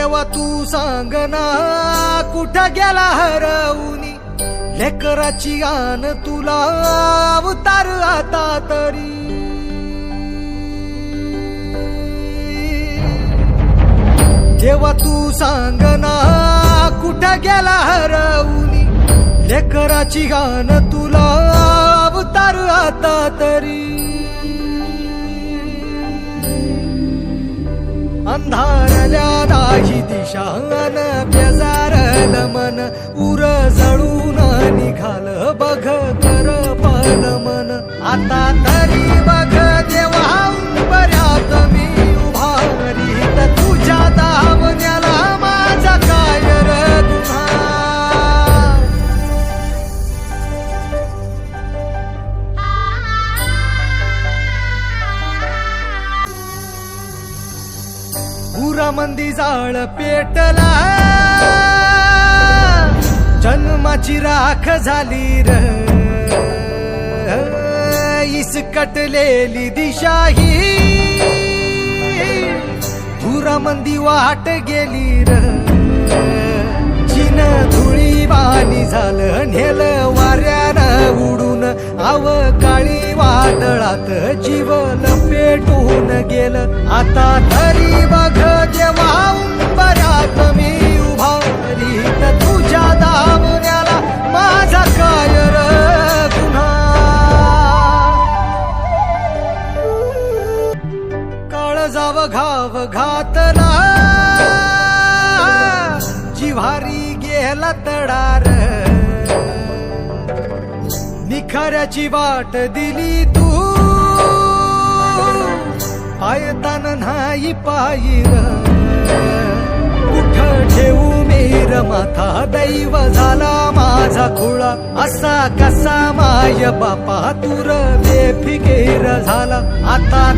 देवा तू सांग ना कुठं गेला हरवूनी? लेकराची आन तुला अवतार आता तरी. देवा तू सांग ना कुठं गेला हरवूनी? लेकराची गाणं तुला अवतार आता तरी. अंधारल्या दाही दिशान बेजारल मन उर जळून निघाल बघ कर पाल मन. आता मंदी जाळ पेटला. जन्माची राख झाली र. इसकटलेली दिशा ही पुरामंदी वाट गेली र. चिन धुळी वाणी झालं नेल वाऱ्यानं उडून आव काळी वादळात जीव लपेटून गेलं. आता तरी काळ जाव घाव घातला. जिव्हारी गेला तडार. निखाऱ्याची वाट दिली तू. पायतान नाही पायीर. कुठ ठेवू मेर माथा? दैव झाला माझा खुळा. असा कसा माय बापा? तुर बेफिकेर झाला. आता